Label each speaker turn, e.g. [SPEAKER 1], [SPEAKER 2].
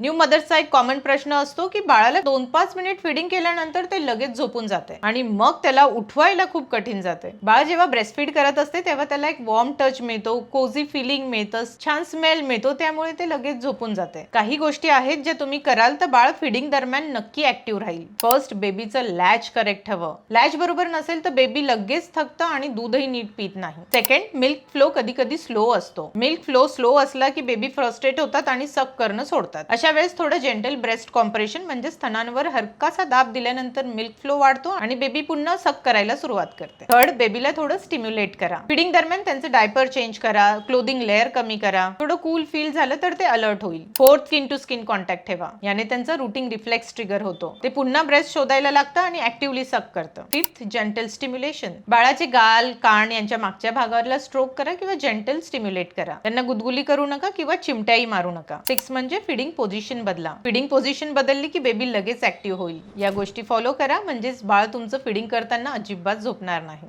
[SPEAKER 1] New मदर्सचा एक common प्रश्न असतो की बाळाला दोन पाच मिनिट फिडिंग केल्यानंतर ते लगेच झोपून जाते. आणि मग त्याला उठवायला खूप कठीण जाते. बाळ जेव्हा ब्रेस्टफीड करत असते तेव्हा त्याला एक वॉर्म टच मिळतो कोझी फिलिंग मिळतं छान स्मेल मिळतो त्यामुळे ते लगेच झोपून जाते. काही गोष्टी आहेत ज्या तुम्ही कराल तर बाळ फिडिंग दरम्यान नक्की ऍक्टिव्ह राहील. फर्स्ट बेबीचं लॅच करेक्ट हवं लॅच बरोबर नसेल तर बेबी लगेच थकतं आणि दूधही नीट पित नाही. सेकंड मिल्क फ्लो कधी कधी स्लो असतो. मिल्क फ्लो स्लो असला की बेबी फ्रस्ट्रेट होतात आणि सक करणं सोडतात. अशा वेळेस थोडं जेंटल ब्रेस्ट कॉम्प्रेशन म्हणजे स्तनांवर हलकासा दाब दिल्यानंतर मिल्क फ्लो वाढतो आणि बेबी पुन्हा सक करायला सुरुवात करते. थर्ड बेबीला थोडं स्टिम्युलेट करा. फिडिंग दरम्यान त्यांचे डायपर चेंज करा क्लोदिंग लेअर कमी करा. थोडं कूल फील झालं तर ते अलर्ट होईल. Fourth skin to skin contact ठेवा. याने त्यांचा रुटीन रिफ्लेक्स ट्रिगर होतो. ते पुन्हा ब्रेस्ट शोधायला लागतं आणि ऍक्टिव्हली सक करतं. फिफ्थ जेंटल स्टिम्युलेशन बाळाचे गाल कान यांच्या मागच्या भागावरला स्ट्रोक करा किंवा जेंटल स्टिम्युलेट करा. त्यांना गुदगुली करू नका किंवा चिमट्याही मारू नका. सिक्स म्हणजे फिडिंग पोझिशन बदला. फिडिंग पोझिशन बदलली की बेबी लगेच ऍक्टिव्ह होईल. या गोष्टी फॉलो करा म्हणजेच बाळ तुमचं फिडिंग करताना अजिबात झोपणार नाही.